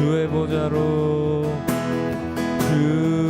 주의 보좌로 주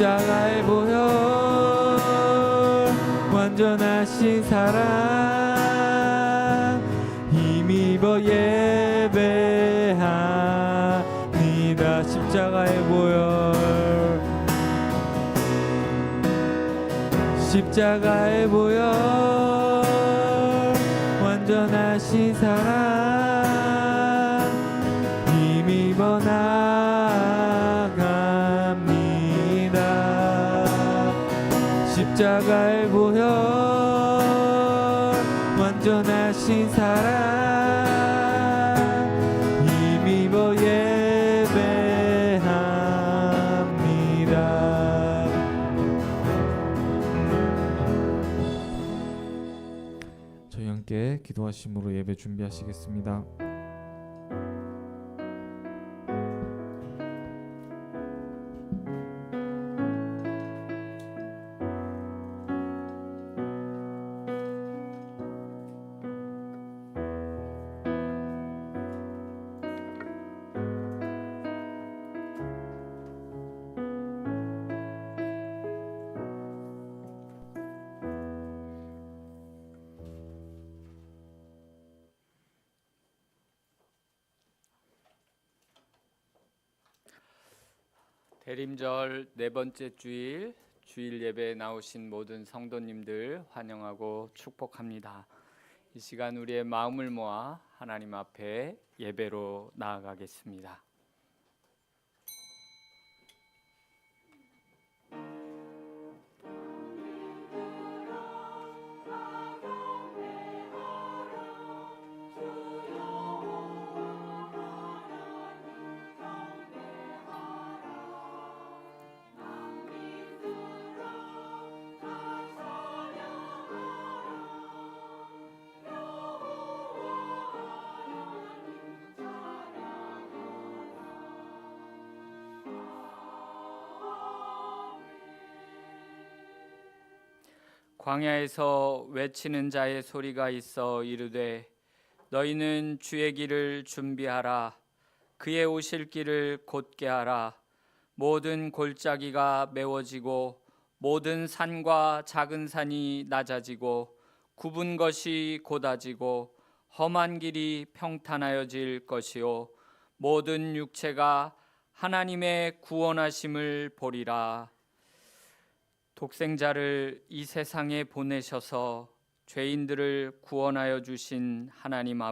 십자가의 보혈 완전하신 사랑. 힘입어 예배합니다. 십자가의 보혈 십자가의 보혈 완전하신 사랑 십자가의 보혈 완전하신 사랑 힘입어 예배합니다 저희 함께 기도하심으로 예배 준비하시겠습니다. 대림절 네 번째 주일 주일 예배에 나오신 모든 성도님들 환영하고 축복합니다. 이 시간 우리의 마음을 모아 하나님 앞에 예배로 나아가겠습니다. 광야에서 외치는 자의 소리가 있어 이르되 너희는 주의 길을 준비하라. 그의 오실 길을 곧게 하라. 모든 골짜기가 메워지고 모든 산과 작은 산이 낮아지고 굽은 것이 곧아지고 험한 길이 평탄하여질 것이요. 모든 육체가 하나님의 구원하심을 보리라 독생자를 이 세상에 보내셔서 죄인들을 구원하여 주신 하나님 아버지